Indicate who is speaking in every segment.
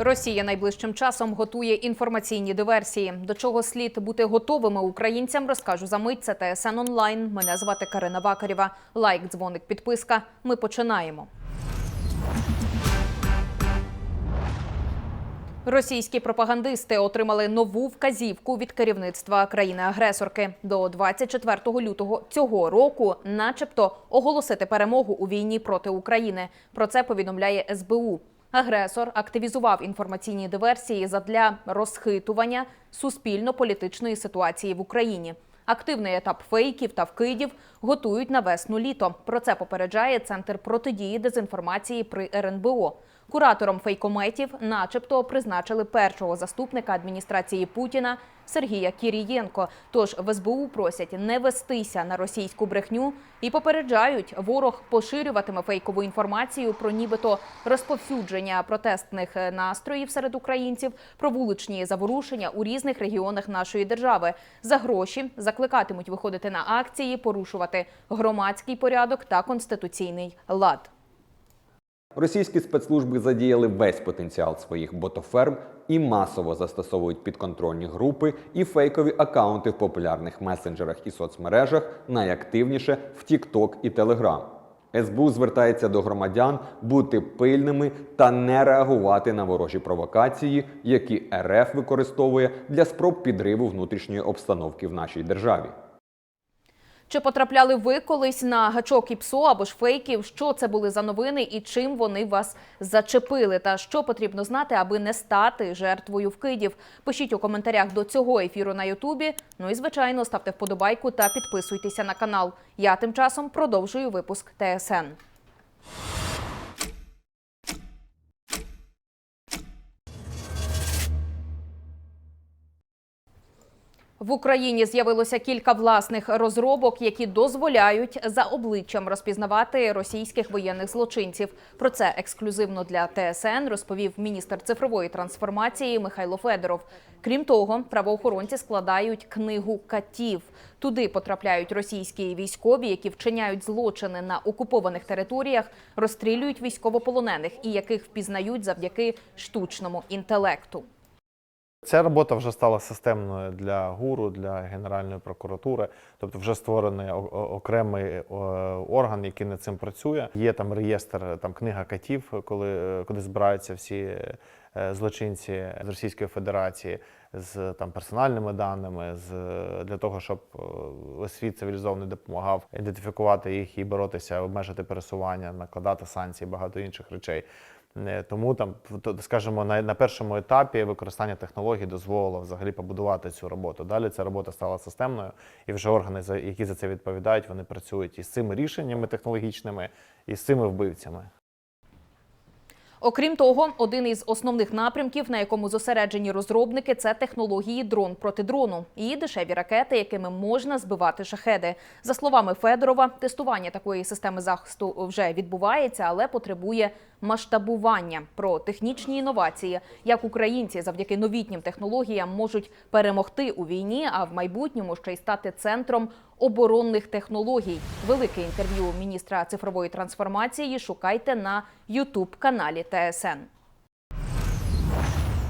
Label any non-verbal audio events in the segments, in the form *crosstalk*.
Speaker 1: Росія найближчим часом готує інформаційні диверсії. До чого слід бути готовими українцям, розкажу за мить. Це ТСН онлайн. Мене звати Карина Вакарєва. Лайк, дзвоник, підписка. Ми починаємо. Російські пропагандисти отримали нову вказівку від керівництва країни-агресорки до 24 лютого цього року, начебто, оголосити перемогу у війні проти України. Про це повідомляє СБУ. Агресор активізував інформаційні диверсії задля розхитування суспільно-політичної ситуації в Україні. Активний етап фейків та вкидів готують на весну-літо. Про це попереджає Центр протидії дезінформації при РНБО. Куратором фейкометів, начебто, призначили першого заступника адміністрації Путіна Сергія Кірієнко. Тож в СБУ просять не вестися на російську брехню і попереджають, ворог поширюватиме фейкову інформацію про нібито розповсюдження протестних настроїв серед українців, про вуличні заворушення у різних регіонах нашої держави. За гроші закликатимуть виходити на акції, порушувати громадський порядок та конституційний лад.
Speaker 2: Російські спецслужби задіяли весь потенціал своїх ботоферм і масово застосовують підконтрольні групи і фейкові акаунти в популярних месенджерах і соцмережах, найактивніше в TikTok і Telegram. СБУ звертається до громадян бути пильними та не реагувати на ворожі провокації, які РФ використовує для спроб підриву внутрішньої обстановки в нашій державі.
Speaker 1: Чи потрапляли ви колись на гачок ІПСО або ж фейків? Що це були за новини і чим вони вас зачепили? Та що потрібно знати, аби не стати жертвою вкидів? Пишіть у коментарях до цього ефіру на Ютубі. Ну і звичайно, ставте вподобайку та підписуйтеся на канал. Я тим часом продовжую випуск ТСН. В Україні з'явилося кілька власних розробок, які дозволяють за обличчям розпізнавати російських воєнних злочинців. Про це ексклюзивно для ТСН розповів міністр цифрової трансформації Михайло Федоров. Крім того, правоохоронці складають книгу катів. Туди потрапляють російські військові, які вчиняють злочини на окупованих територіях, розстрілюють військовополонених і яких впізнають завдяки штучному інтелекту.
Speaker 3: Ця робота вже стала системною для ГУРу, для Генеральної прокуратури, тобто вже створений окремий е, орган, який над цим працює. Є там реєстр, там книга катів, коли, е, куди збираються всі е, злочинці з Російської Федерації з там персональними даними, з для того, щоб світ цивілізований допомагав ідентифікувати їх і боротися, обмежити пересування, накладати санкції, багато інших речей. Е, Тому там, скажімо, на, на першому етапі використання технологій дозволило взагалі побудувати цю роботу. Далі ця робота стала системною, і вже органи, які за це відповідають, вони працюють із цими рішеннями технологічними, і з цими вбивцями.
Speaker 1: Окрім того, один із основних напрямків, на якому зосереджені розробники, це технології дрон проти дрону і дешеві ракети, якими можна збивати шахеди. За словами Федорова, тестування такої системи захисту вже відбувається, але потребує масштабування. Про технічні інновації, як українці завдяки новітнім технологіям можуть перемогти у війні, а в майбутньому ще й стати центром оборонних технологій. Велике інтерв'ю міністра цифрової трансформації шукайте на Ютуб каналі ТСН.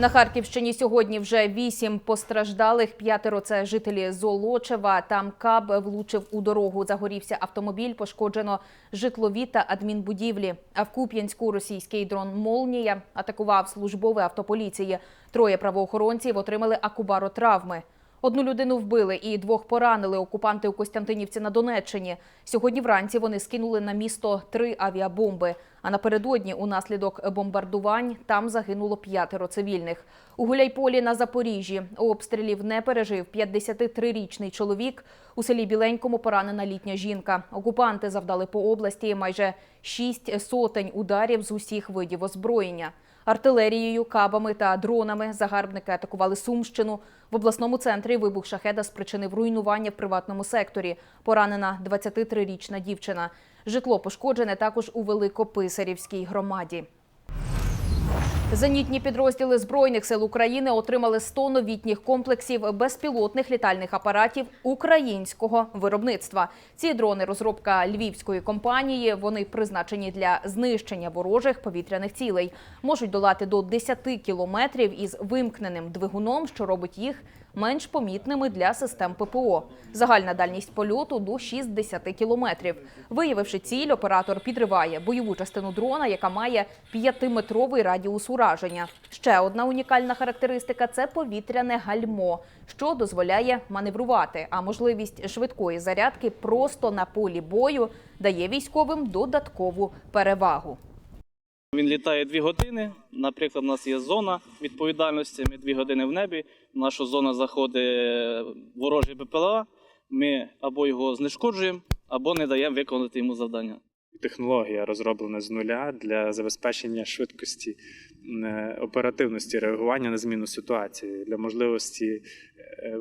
Speaker 1: На Харківщині сьогодні вже вісім постраждалих. П'ятеро це жителі Золочева. Там каб влучив у дорогу. Загорівся автомобіль, пошкоджено житлові та адмінбудівлі. А в Куп'янську російський дрон Молнія атакував службове автополіції. Троє правоохоронців отримали акубаротравми. Одну людину вбили і двох поранили окупанти у Костянтинівці на Донеччині. Сьогодні вранці вони скинули на місто три авіабомби. А напередодні, унаслідок бомбардувань, там загинуло п'ятеро цивільних. У Гуляйполі на Запоріжжі обстрілів не пережив 53-річний чоловік. У селі Біленькому поранена літня жінка. Окупанти завдали по області майже шість сотень ударів з усіх видів озброєння. Артилерією, кабами та дронами загарбники атакували Сумщину. В обласному центрі вибух шахеда спричинив руйнування в приватному секторі. Поранена 23-річна дівчина. Житло пошкоджене також у Великописарівській громаді. Зенітні підрозділи збройних сил України отримали 100 новітніх комплексів безпілотних літальних апаратів українського виробництва. Ці дрони розробка львівської компанії. Вони призначені для знищення ворожих повітряних цілей. Можуть долати до 10 кілометрів із вимкненим двигуном, що робить їх менш помітними для систем ППО. Загальна дальність польоту до 60 кілометрів. Виявивши ціль, оператор підриває бойову частину дрона, яка має 5-метровий радіус ураження. Ще одна унікальна характеристика це повітряне гальмо, що дозволяє маневрувати. А можливість швидкої зарядки просто на полі бою дає військовим додаткову перевагу.
Speaker 4: Він літає дві години. Наприклад, у нас є зона відповідальності. Ми дві години в небі. В нашу зону заходить ворожий БПЛА. Ми або його знешкоджуємо, або не даємо виконати йому завдання.
Speaker 5: Технологія розроблена з нуля для забезпечення швидкості е, оперативності реагування на зміну ситуації, для можливості е,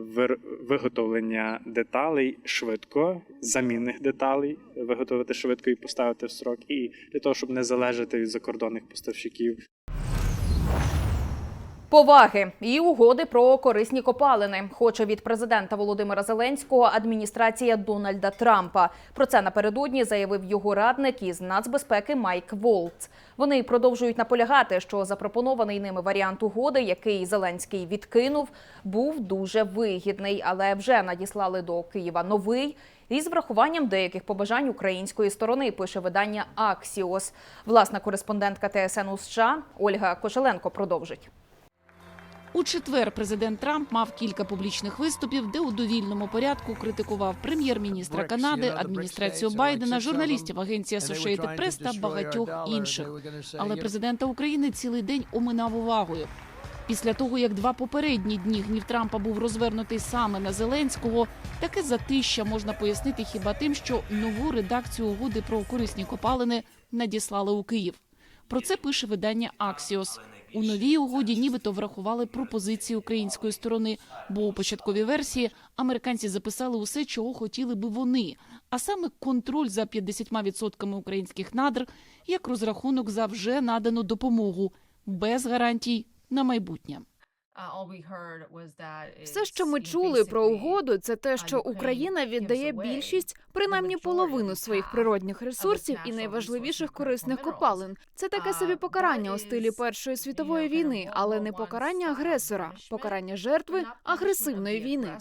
Speaker 5: виготовлення деталей швидко, замінних деталей виготовити швидко і поставити в срок, і для того, щоб не залежати від закордонних поставщиків.
Speaker 1: Поваги і угоди про корисні копалини хоче від президента Володимира Зеленського адміністрація Дональда Трампа. Про це напередодні заявив його радник із нацбезпеки Майк Волц. Вони продовжують наполягати, що запропонований ними варіант угоди, який Зеленський відкинув, був дуже вигідний, але вже надіслали до Києва новий. Із врахуванням деяких побажань української сторони пише видання Аксіос. Власна кореспондентка ТСН у США Ольга Кошеленко продовжить.
Speaker 6: У четвер президент Трамп мав кілька публічних виступів, де у довільному порядку критикував прем'єр-міністра Канади, адміністрацію Байдена, журналістів агенції Associated Press та багатьох інших. Але президента України цілий день оминав увагою. Після того, як два попередні дні гнів Трампа був розвернутий саме на Зеленського, таке затища можна пояснити хіба тим, що нову редакцію угоди про корисні копалини надіслали у Київ. Про це пише видання Аксіос. У новій угоді нібито врахували пропозиції української сторони, бо у початковій версії американці записали усе, чого хотіли би вони, а саме контроль за 50% українських надр як розрахунок за вже надану допомогу без гарантій на майбутнє.
Speaker 7: Все, що ми чули про угоду, це те, що Україна віддає більшість, принаймні половину своїх природних ресурсів і найважливіших корисних копалин. Це таке собі покарання у стилі Першої світової війни, але не покарання агресора, покарання жертви агресивної війни.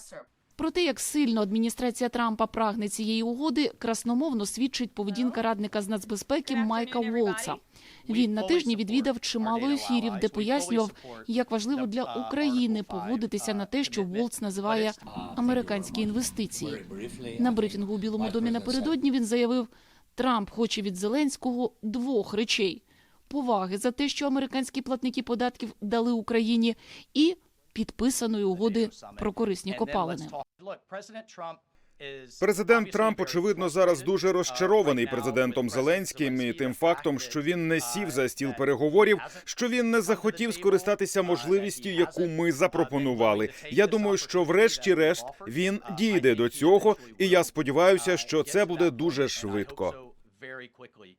Speaker 6: Про те, як сильно адміністрація Трампа прагне цієї угоди, красномовно свідчить поведінка радника з нацбезпеки Майка Волца. Він на тижні відвідав чимало ефірів, де пояснював, як важливо для України погодитися на те, що Волц називає американські інвестиції. На брифінгу у Білому домі напередодні він заявив, Трамп хоче від Зеленського двох речей: поваги за те, що американські платники податків дали Україні, і підписаної угоди про корисні копалини.
Speaker 8: Президент Трамп, очевидно, зараз дуже розчарований президентом Зеленським і тим фактом, що він не сів за стіл переговорів, що він не захотів скористатися можливістю, яку ми запропонували. Я думаю, що врешті-решт він дійде до цього, і я сподіваюся, що це буде дуже швидко.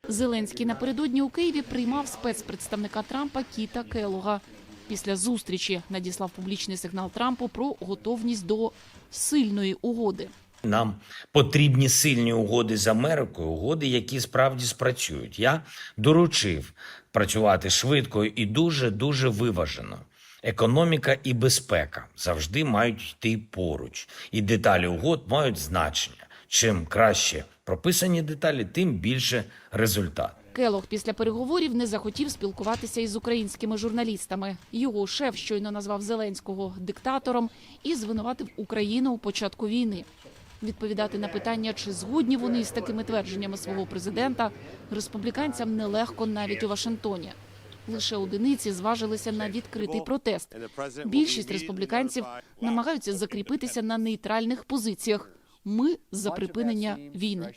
Speaker 6: Зеленський напередодні у Києві приймав спецпредставника Трампа Кіта Келога. Після зустрічі надіслав публічний сигнал Трампу про готовність до сильної угоди.
Speaker 9: Нам потрібні сильні угоди з Америкою, угоди, які справді спрацюють. Я доручив працювати швидко і дуже дуже виважено. Економіка і безпека завжди мають йти поруч, і деталі угод мають значення. Чим краще прописані деталі, тим більше результат.
Speaker 6: Келог після переговорів не захотів спілкуватися із українськими журналістами. Його шеф щойно назвав Зеленського диктатором і звинуватив Україну у початку війни. Відповідати на питання, чи згодні вони з такими твердженнями свого президента, республіканцям нелегко навіть у Вашингтоні. Лише одиниці зважилися на відкритий протест. Більшість республіканців намагаються закріпитися на нейтральних позиціях. Ми за припинення війни.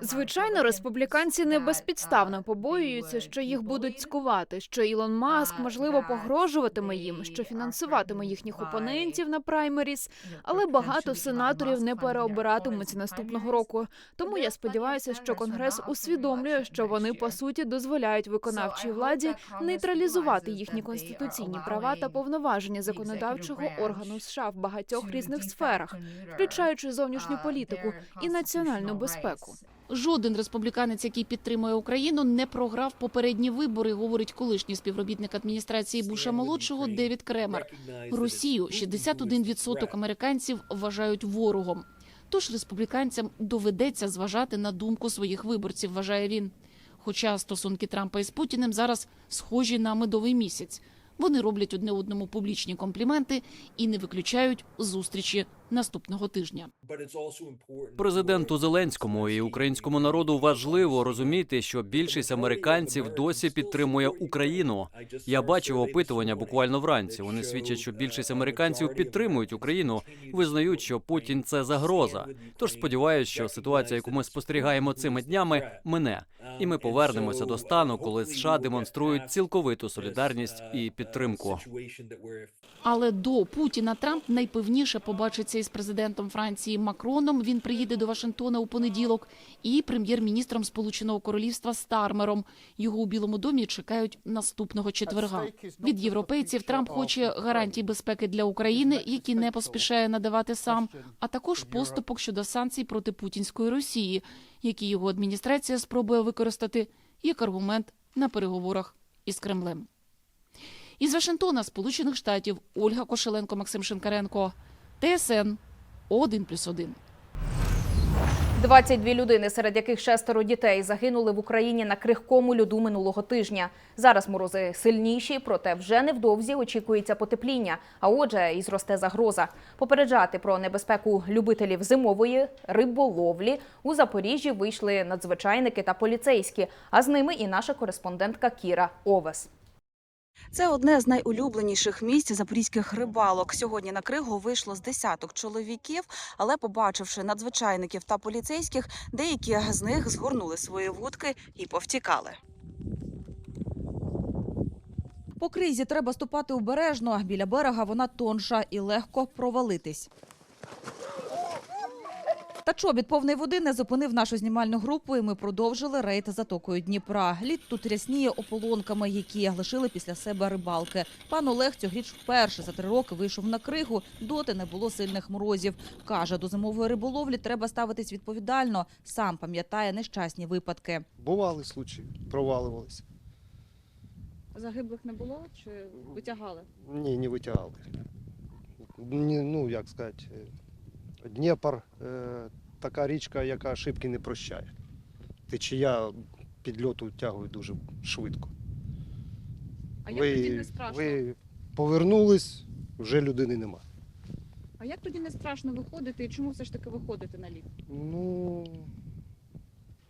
Speaker 7: Звичайно, республіканці не безпідставно побоюються, що їх будуть цькувати, що Ілон Маск можливо погрожуватиме їм, що фінансуватиме їхніх опонентів на праймеріс, але багато сенаторів не переобиратимуться наступного року. Тому я сподіваюся, що конгрес усвідомлює, що вони по суті дозволяють виконавчій владі нейтралізувати їхні конституційні права та повноваження законодавчого органу США в багатьох різних сферах, включаючи зовнішню політику і національну безпеку.
Speaker 6: Жоден республіканець, який підтримує Україну, не програв попередні вибори, говорить колишній співробітник адміністрації Буша молодшого Девід Кремер. Росію 61% американців вважають ворогом. Тож республіканцям доведеться зважати на думку своїх виборців, вважає він. Хоча стосунки Трампа із Путіним зараз схожі на медовий місяць. Вони роблять одне одному публічні компліменти і не виключають зустрічі наступного тижня.
Speaker 10: Президенту Зеленському і українському народу важливо розуміти, що більшість американців досі підтримує Україну. Я бачив опитування буквально вранці. Вони свідчать, що більшість американців підтримують Україну, визнають, що Путін це загроза. Тож сподіваюся, що ситуація, яку ми спостерігаємо цими днями, мине, і ми повернемося до стану, коли США демонструють цілковиту солідарність і підтримку.
Speaker 6: Але до Путіна Трамп найпевніше побачиться із президентом Франції Макроном. Він приїде до Вашингтона у понеділок, і прем'єр-міністром Сполученого Королівства Стармером. Його у Білому домі чекають наступного четверга. Від європейців Трамп хоче гарантій безпеки для України, які не поспішає надавати сам, а також поступок щодо санкцій проти путінської Росії, які його адміністрація спробує використати як аргумент на переговорах із Кремлем. Із Вашингтона, Сполучених Штатів, Ольга Кошеленко, Максим Шинкаренко, ТСН 1+,1.
Speaker 1: 22 людини, серед яких шестеро дітей, загинули в Україні на крихкому льоду минулого тижня. Зараз морози сильніші, проте вже невдовзі очікується потепління. А отже, і зросте загроза. Попереджати про небезпеку любителів зимової риболовлі у Запоріжжі вийшли надзвичайники та поліцейські. А з ними і наша кореспондентка Кіра Овес.
Speaker 11: Це одне з найулюбленіших місць запорізьких рибалок. Сьогодні на кригу вийшло з десяток чоловіків, але побачивши надзвичайників та поліцейських, деякі з них згорнули свої вудки і повтікали.
Speaker 12: По кризі треба ступати обережно. Біля берега вона тонша і легко провалитись. Та чобіт повної води не зупинив нашу знімальну групу, і ми продовжили рейд затокою Дніпра. Лід тут рясніє ополонками, які лишили після себе рибалки. Пан Олег цьогоріч вперше за три роки вийшов на кригу, доти не було сильних морозів. Каже, до зимової риболовлі треба ставитись відповідально. Сам пам'ятає нещасні випадки.
Speaker 13: Бували случаї, провалювалися.
Speaker 12: Загиблих не було чи витягали?
Speaker 13: Ні, не витягали. Ні, ну, як сказати, Дніпр е, така річка, яка ошибки не прощає. Течія підльоту тягує дуже швидко.
Speaker 12: А
Speaker 13: ви, ви повернулись, вже людини нема.
Speaker 12: А як тоді не страшно виходити і чому все ж таки виходити на лід?
Speaker 13: Ну,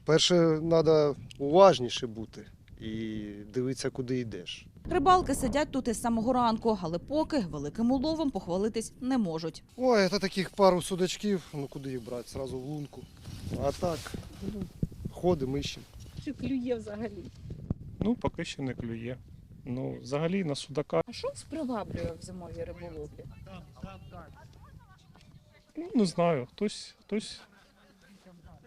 Speaker 13: перше, треба уважніше бути і дивитися, куди йдеш.
Speaker 12: Рибалки сидять тут із самого ранку, але поки великим уловом похвалитись не можуть.
Speaker 13: Ой, це таких пару судачків, ну куди їх брати, зразу в лунку. А так, ну, ходимо, іщемо.
Speaker 12: Чи клює взагалі?
Speaker 14: Ну, поки ще не клює. Ну, взагалі на судака,
Speaker 12: А що вас приваблює в зимовій риболовлі?
Speaker 14: ну не знаю, хтось, хтось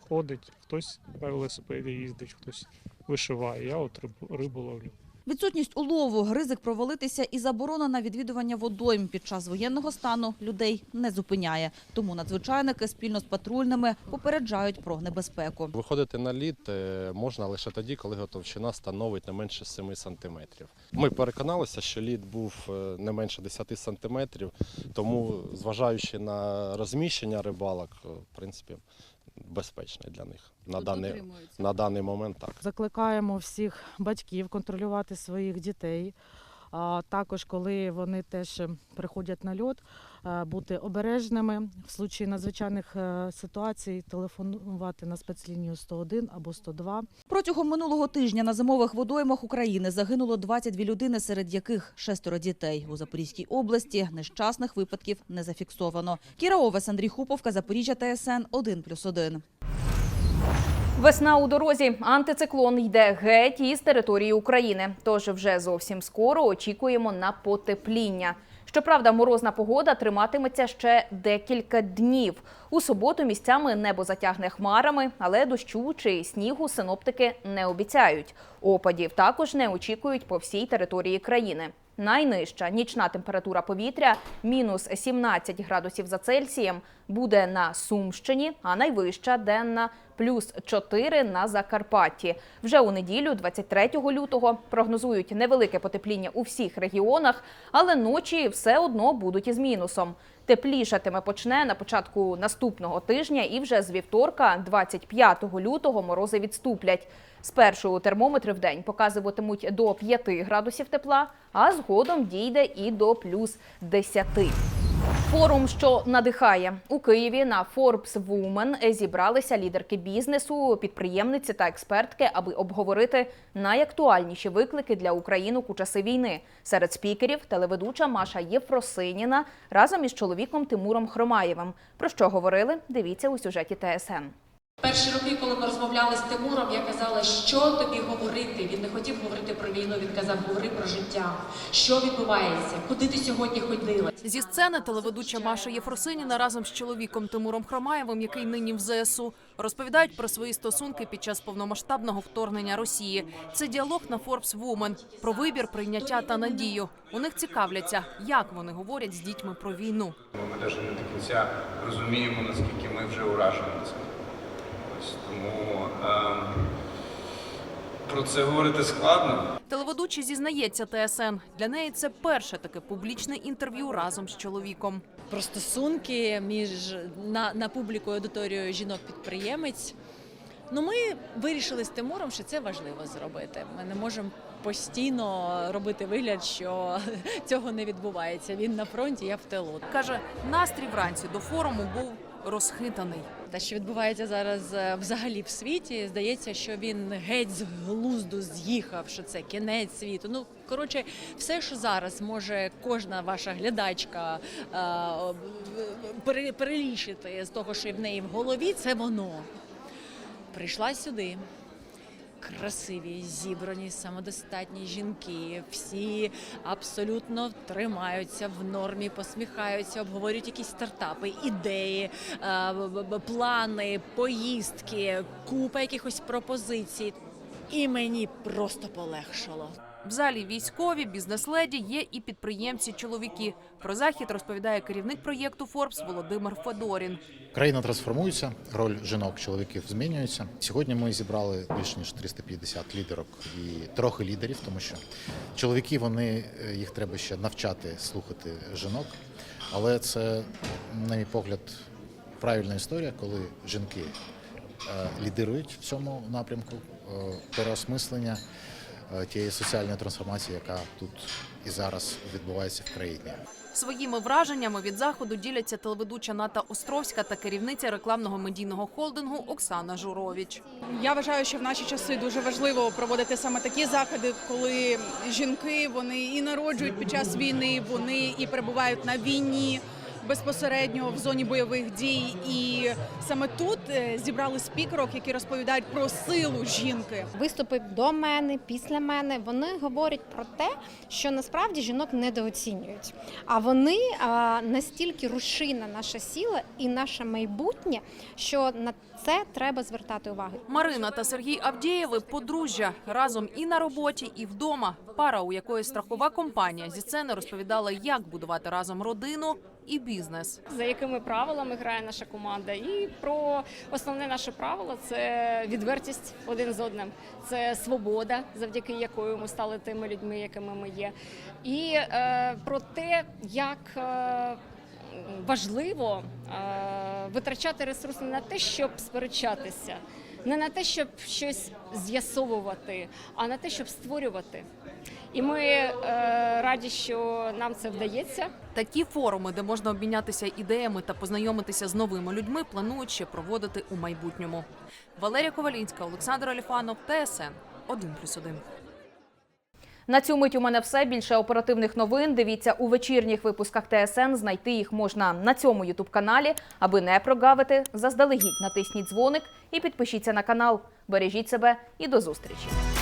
Speaker 14: ходить, хтось на велосипеді їздить, хтось вишиває. Я от рибу, рибу ловлю.
Speaker 12: Відсутність улову, ризик провалитися і заборона на відвідування водойм під час воєнного стану людей не зупиняє. Тому надзвичайники спільно з патрульними попереджають про небезпеку.
Speaker 15: Виходити на лід е, можна лише тоді, коли його товщина становить не менше 7 сантиметрів. Ми переконалися, що лід був е, не менше 10 сантиметрів, тому, зважаючи на розміщення рибалок, е, в принципі, безпечний для них на даний, на даний момент. Так.
Speaker 16: Закликаємо всіх батьків контролювати своїх дітей, А також, коли вони теж приходять на льот, е, бути обережними в случаї надзвичайних е, ситуацій, телефонувати на спецлінію 101 або 102.
Speaker 12: Протягом минулого тижня на зимових водоймах України загинуло 22 людини, серед яких шестеро дітей. У Запорізькій області нещасних випадків не зафіксовано. Кіра Овес, Андрій Хуповка, Запоріжжя ТСН 1+,1.
Speaker 1: Весна у дорозі. Антициклон йде геть із території України. Тож вже зовсім скоро очікуємо на потепління. Щоправда, морозна погода триматиметься ще декілька днів. У суботу місцями небо затягне хмарами, але дощу чи снігу синоптики не обіцяють. Опадів також не очікують по всій території країни. Найнижча нічна температура повітря мінус 17 градусів за Цельсієм буде на Сумщині, а найвища денна плюс 4 на Закарпатті. Вже у неділю, 23 лютого, прогнозують невелике потепління у всіх регіонах, але ночі все одно будуть із мінусом. Теплішатиме почне на початку наступного тижня, і вже з вівторка, 25 лютого, морози відступлять. Спершу термометри в день показуватимуть до 5 градусів тепла, а згодом дійде і до плюс 10. Форум, що надихає у Києві на Forbes Women зібралися лідерки бізнесу, підприємниці та експертки, аби обговорити найактуальніші виклики для українок у часи війни. Серед спікерів телеведуча Маша Єфросиніна разом із чоловіком Тимуром Хромаєвим. Про що говорили? Дивіться у сюжеті ТСН.
Speaker 17: Перші роки, коли ми розмовляли з Тимуром, я казала, що тобі говорити. Він не хотів говорити про війну. Він казав, говори про життя. Що відбувається? Куди ти сьогодні ходила?
Speaker 18: Зі сцени телеведуча Маша Єфросиніна разом з чоловіком Тимуром Хромаєвим, який нині в ЗСУ, розповідають про свої стосунки під час повномасштабного вторгнення Росії. Це діалог на Forbes Woman про вибір, прийняття та надію. У них цікавляться, як вони говорять з дітьми про війну.
Speaker 19: Ми навіть не до кінця розуміємо, наскільки ми вже уражені. Ось тому ем, про це говорити складно.
Speaker 18: Телеведучий зізнається ТСН. Для неї це перше таке публічне інтерв'ю разом з чоловіком.
Speaker 20: про стосунки між на, на публіку і аудиторією жінок-підприємець. Ну, ми вирішили з Тимуром, що це важливо зробити. Ми не можемо постійно робити вигляд, що *laughs* цього не відбувається. Він на фронті, я в тилу.
Speaker 18: Каже, настрій вранці до форуму був розхитаний.
Speaker 20: Те, що відбувається зараз е, взагалі в світі, здається, що він геть з глузду з'їхав, що це кінець світу. Ну коротше, все, що зараз може кожна ваша глядачка е, перелічити з того, що в неї в голові, це воно. Прийшла сюди. Красиві, зібрані, самодостатні жінки. Всі абсолютно тримаються в нормі, посміхаються, обговорюють якісь стартапи, ідеї, е, плани, поїздки, купа якихось пропозицій. І мені просто полегшало.
Speaker 18: В залі військові, бізнес-леді є і підприємці-чоловіки. Про захід розповідає керівник проєкту Forbes Володимир Федорін.
Speaker 21: Країна трансформується, роль жінок, чоловіків змінюється. Сьогодні ми зібрали більше ніж 350 лідерок і трохи лідерів, тому що чоловіки вони е, їх треба ще навчати слухати жінок. Але це, на мій погляд, правильна історія, коли жінки е, лідирують в цьому напрямку е, переосмислення тієї соціальної трансформації, яка тут і зараз відбувається в країні.
Speaker 18: Своїми враженнями від заходу діляться телеведуча Ната Островська та керівниця рекламного медійного холдингу Оксана Журович.
Speaker 22: Я вважаю, що в наші часи дуже важливо проводити саме такі заходи, коли жінки вони і народжують під час війни, вони і перебувають на війні. Безпосередньо в зоні бойових дій, і саме тут е, зібрали спікерок, які розповідають про силу жінки.
Speaker 23: Виступи до мене, після мене вони говорять про те, що насправді жінок недооцінюють. А вони а, настільки рушійна наша сила і наше майбутнє, що на це треба звертати увагу.
Speaker 18: Марина та Сергій Авдієви подружжя разом і на роботі, і вдома. Пара, у якої страхова компанія зі сцени розповідала, як будувати разом родину і бізнес.
Speaker 24: за якими правилами грає наша команда. І про основне наше правило це відвертість один з одним, це свобода, завдяки якою ми стали тими людьми, якими ми є. І е, про те, як е, важливо е, витрачати ресурси на те, щоб сперечатися, не на те, щоб щось з'ясовувати, а на те, щоб створювати. І ми е, раді, що нам це вдається.
Speaker 18: Такі форуми, де можна обмінятися ідеями та познайомитися з новими людьми, планують ще проводити у майбутньому. Валерія Ковалінська, Олександр Аліфанов, ТСН 1+,1.
Speaker 1: На цю мить у мене все. Більше оперативних новин. Дивіться у вечірніх випусках ТСН. Знайти їх можна на цьому ютуб каналі. Аби не прогавити, заздалегідь натисніть дзвоник і підпишіться на канал. Бережіть себе і до зустрічі.